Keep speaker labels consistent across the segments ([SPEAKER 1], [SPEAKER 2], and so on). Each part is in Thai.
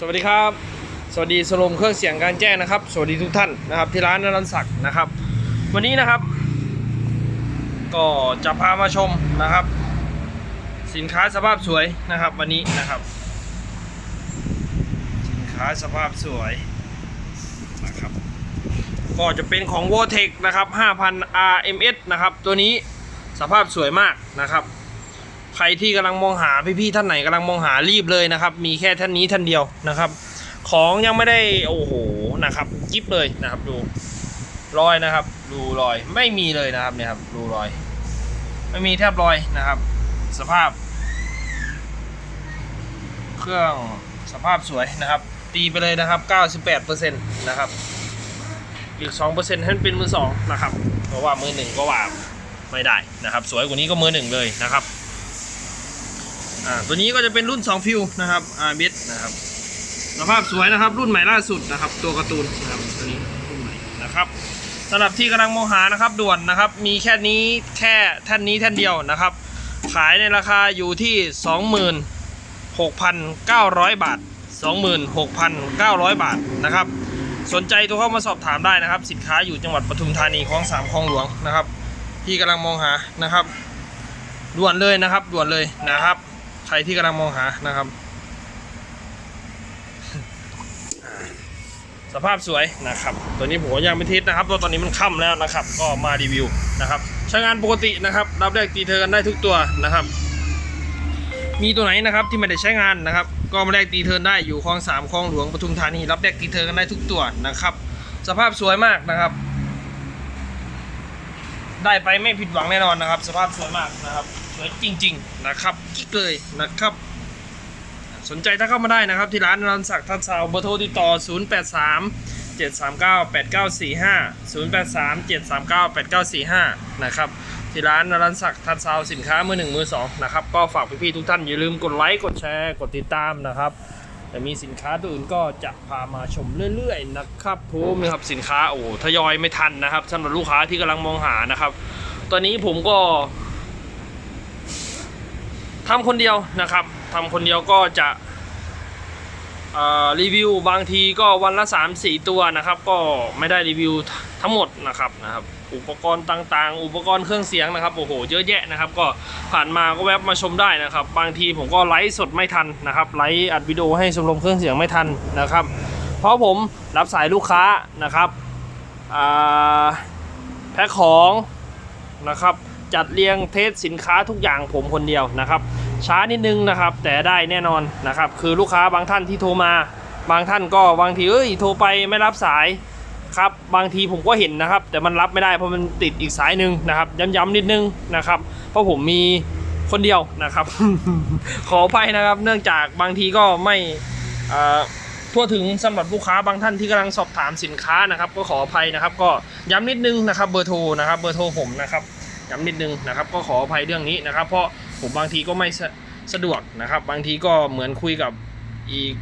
[SPEAKER 1] สวัสดีครับ สวัสดีสโลมเครื่องเสียงการแจ้งนะครับ สวัสดีทุกท่านนะครับที่ร้านนรันศักดิ์นะครับ วันนี้นะครับ ก็จะพามาชมนะครับ สินค้าสภาพสวยนะครับ วันนี้นะครับ สินค้าสภาพสวยนะครับ ก็จะเป็นของ v o t e c นะครับ 5,000 RMS นะครับ ตัวนี้สภาพสวยมากนะครับ ใครที่กำลังมองหาพี่ๆท่านไหนกำลังมองหารีบเลยนะครับ มีแค่ท่านนี้ท่านเดียวนะครับ ของยังไม่ได้โอ้โหนะครับกิฟเลยนะครับดูรอยนะครับ ดูรอยไม่มีเลยนะครับเนี่ยครับดูรอย ไม่มีแทบรอยนะครับ สภาพ เครื่องสภาพสวยนะครับ ตีไปเลยนะครับ 98%นะครับอีก2%ให้มันเป็นมือสองนะครับเพราะว่ามือหนึ่งก็ว่าไม่ได้นะครับ สวยกว่านี้ก็มือหนึ่งเลยนะครับ อ่าตัวนี้ก็จะเป็นรุ่น 2 ฟิวนะครับอ่าเบสนะครับสภาพสวยนะครับ รุ่นใหม่ล่าสุดนะครับ ตัวการ์ตูนนะครับตัวนี้รุ่นใหม่นะครับสำหรับที่กำลังมองหานะครับด่วนนะครับ มีแค่นี้แค่แท่านนี้แท่านเดียวนะครับ ขายในราคาอยู่ที่ 26,900 บาท 26,900 บาทนะครับ สนใจโทรเข้ามาสอบถามได้นะครับ สินค้าอยู่จังหวัดปทุมธานีคลองสามคลองหลวงนะครับ ที่กำลังมองหานะครับ ด่วนเลยนะครับ ด่วนเลยนะครับ ใครที่กำลังมองหานะครับ สภาพสวยนะครับ ตัวนี้ผมยังไม่เทสนะครับเพราะตอนนี้มันค่ำแล้วนะครับ ก็มารีวิวนะครับใช้งานปกตินะครับ รับแรกตีเธอกันได้ทุกตัวนะครับ มีตัวไหนนะครับที่ไม่ได้ใช้งานนะครับ ก็มาแรกตีเทิร์นได้อยู่คลองสามคลองหลวงปทุมธานีรับแรกตีเทิร์กันได้ทุกตัวนะครับ สภาพสวยมากนะครับ ได้ไปไม่ผิดหวังแน่นอนนะครับ สภาพสวยมากนะครับสวยจริง ๆ นะครับกิ๊กเลยนะครับ สนใจถ้าเข้ามาได้นะครับ ที่ร้านรันศักดิ์ทัศน์สาวเบอร์โทรติดต่อ 083 739 8945 083 739 8945 นะครับ ที่ร้านนรันศักดิ์ทัศน์สาวสินค้ามือหนึ่งมือสองนะครับ ก็ฝากพี่ๆทุกท่านอย่าลืมกดไลค์ กดแชร์ กดติดตามนะครับ แต่มีสินค้าตัวอื่นก็จะพามาชมเรื่อยๆนะครับผมนะครับสินค้าโอ้ทยอยไม่ทันนะครับสำหรับลูกค้าที่กำลังมองหานะครับ ตอนนี้ผมก็ทำคนเดียวนะครับทำคนเดียวก็จะ รีวิวบางทีก็วันละ 3-4 ตัวนะครับ ก็ไม่ได้รีวิวทั้งหมดนะครับนะครับ อุปกรณ์ต่างๆ อุปกรณ์เครื่องเสียงนะครับโอ้โหเยอะแยะนะครับ ก็ผ่านมาก็แวบมาชมได้นะครับ บางทีผมก็ไลฟ์สดไม่ทันนะครับไลฟ์อัดวิดีโอให้ชมรมเครื่องเสียงไม่ทันนะครับ เพราะผมรับสายลูกค้านะครับแพ็คของนะครับจัดเรียงเทสสินค้าทุกอย่างผมคนเดียวนะครับ ช้านิดนึงนะครับ แต่ได้แน่นอนนะครับ คือลูกค้าบางท่านที่โทรมา บางท่านก็บางทีเอ้ยโทรไปไม่รับสายครับบางทีผมก็เห็นนะครับ แต่มันรับไม่ได้เพราะมันติดอีกสายหนึ่งนะครับ ย้ำๆนิดนึงนะครับ เพราะผมมีคนเดียวนะครับ ขออภัยนะครับ เนื่องจากบางทีก็ไม่ทั่วถึงสำหรับลูกค้าบางท่านที่กำลังสอบถามสินค้านะครับ ก็ขออภัยนะครับ ก็ย้ำนิดนึงนะครับเบอร์โทรนะครับเบอร์โทรผมนะครับย้ำนิดนึงนะครับ ก็ขออภัยเรื่องนี้นะครับ เพราะ ผมบางทีก็ไม่สะสะดวกนะครับ บางทีก็เหมือนคุยกับอีก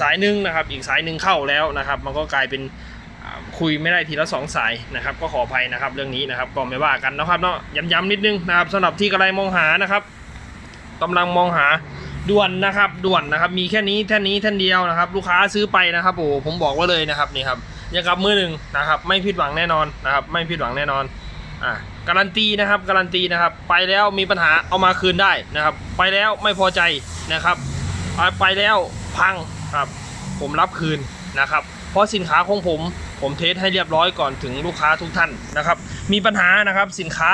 [SPEAKER 1] สายหนึ่งนะครับ อีกสายหนึ่งเข้าแล้วนะครับ มันก็กลายเป็นคุยไม่ได้ทีละสองสายนะครับ ก็ขออภัยนะครับเรื่องนี้นะครับก็ไม่ว่ากันนะครับเนาะย้ำๆนิดนึงนะครับสำหรับที่กำลังมองหานะครับกำลังมองหาด่วนนะครับด่วนนะครับ มีแค่นี้แท่นี้แท่นเดียวนะครับ ลูกค้าซื้อไปนะครับโอ้ผมบอกไว่าเลยนะครับนี่ครับยังกับมือหนึ่งนะครับ ไม่ผิดหวังแน่นอนนะครับ ไม่ผิดหวังแน่นอน อะการันตีนะครับการันตีนะครับ ไปแล้วมีปัญหาเอามาคืนได้นะครับ ไปแล้วไม่พอใจนะครับไปไปแล้วพังครับ ผมรับคืนนะครับ เพราะสินค้าของผมผมเทสให้เรียบร้อยก่อนถึงลูกค้าทุกท่านนะครับ มีปัญหานะครับสินค้า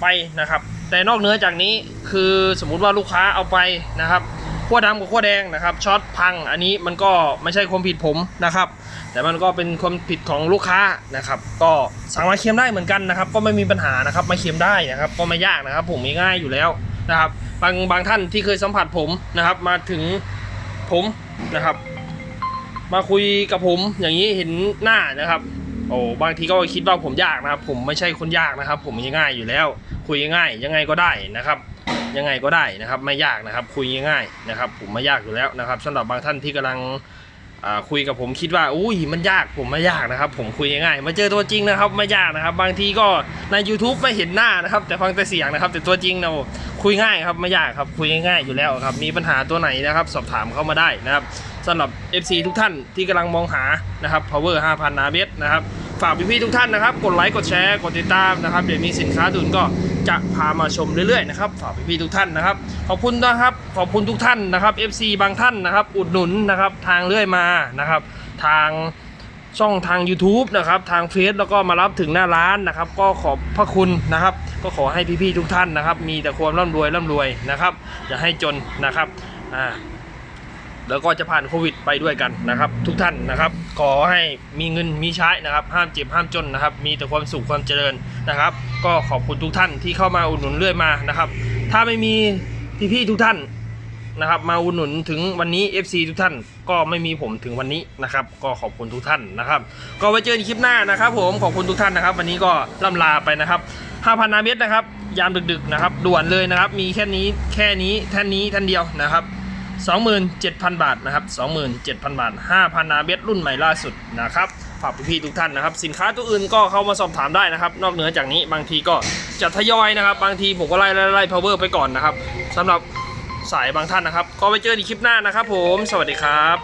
[SPEAKER 1] ไปนะครับ แต่นอกเหนือจากนี้คือสมมุติว่าลูกค้าเอาไปนะครับขั้วดำกับขั้วแดงนะครับช็อตพังอันนี้มันก็ไม่ใช่ความผิดผมนะครับ แต่มันก็เป็นความผิดของลูกค้านะครับ ก็สั่งมาเค็มได้เหมือนกันนะครับ ก็ไม่มีปัญหานะครับมาเค็มได้นะครับ ก็ไม่ยากนะครับ ผมง่ายอยู่แล้วนะครับ บางบางท่านที่เคยสัมผัสผมนะครับ มาถึงผมนะครับ มาคุยกับผมอย่างนี้เห็นหน้านะครับโอ้บางทีก็คิดว่าผมยากนะครับ ผมไม่ใช่คนยากนะครับ ผมง่ายอยู่แล้ว คุยง่ายยังไงก็ได้นะครับ ยังไงก็ได้นะครับ ไม่ยากนะครับ คุยง่ายนะครับ ผมไม่ยากอยู่แล้วนะครับสำหรับบางท่านที่กำลัง คุยกับผมคิดว่าอุ้ยมันยากผมไม่ยากนะครับ ผมคุยง่ายๆมาเจอตัวจริงนะครับไม่ยากนะครับ บางทีก็ใน YouTube ไม่เห็นหน้านะครับ แต่ฟังแต่เสียงนะครับ แต่ตัวจริงเราคุยง่ายครับไม่ยากครับคุยง่ายๆอยู่แล้วครับ มีปัญหาตัวไหนนะครับ สอบถามเข้ามาได้นะครับสำหรับ FC ทุกท่านที่กำลังมองหานะครับ power 5,000นาเมตรนะครับฝากพี่ๆทุกท่านนะครับ กดไลค์กดแชร์กดติดตามนะครับเดี๋ยวมีสินค้าดุนก็จะพามาชมเรื่อยๆนะครับฝากพี่ๆทุกท่านนะครับ ขอบคุณนะครับ ขอบคุณทุกท่านนะครับ FC บางท่านนะครับ อุดหนุนนะครับทางเรื่อยมานะครับ ทางช่องทาง YouTube นะครับทางเฟซแล้วก็มารับถึงหน้าร้านนะครับ ก็ขอบพระคุณนะครับ ก็ขอให้พี่ๆทุกท่านนะครับ มีแต่ความร่ำรวยร่ำรวยนะครับอย่าให้จนนะครับอ่าแล้วก็จะผ่านโควิดไปด้วยกันนะครับ ทุกท่านนะครับ ขอให้มีเงินมีใช้นะครับ ห้ามเจ็บห้ามจนนะครับ มีแต่ความสุขความเจริญนะครับ ก็ขอบคุณทุกท่านที่เข้ามาอุดหนุนเรื่อยมานะครับ ถ้าไม่มีพี่ๆทุกท่าน นะครับ มาอุดหนุนถึงวันนี้ FC ทุกท่านก็ไม่มีผมถึงวันนี้นะครับ ก็ขอบคุณทุกท่านนะครับ ก็ไว้เจอในคลิปหน้านะครับ ผมขอบคุณทุกท่านนะครับ วันนี้ก็ล่ำลาไปนะครับ5,000นาเมตรนะครับ ยามดึกๆนะครับ ด่วนเลยนะครับ มีแค่นี้แค่นี้ท่านนี้ท่านเดียวนะครับ27,000 บาทนะครับ 27,000 บาท 5,000 นาเบตรุ่นใหม่ล่าสุดนะครับฝากพี่ๆทุกท่านนะครับ สินค้าตัวอื่นก็เข้ามาสอบถามได้นะครับ นอกเหนือจากนี้บางทีก็จะทยอยนะครับ บางทีผมก็ไล่ไล่ไล่ power ไปก่อนนะครับสำหรับ สายบางท่านนะครับ ก็ไปเจอในคลิปหน้านะครับผม สวัสดีครับ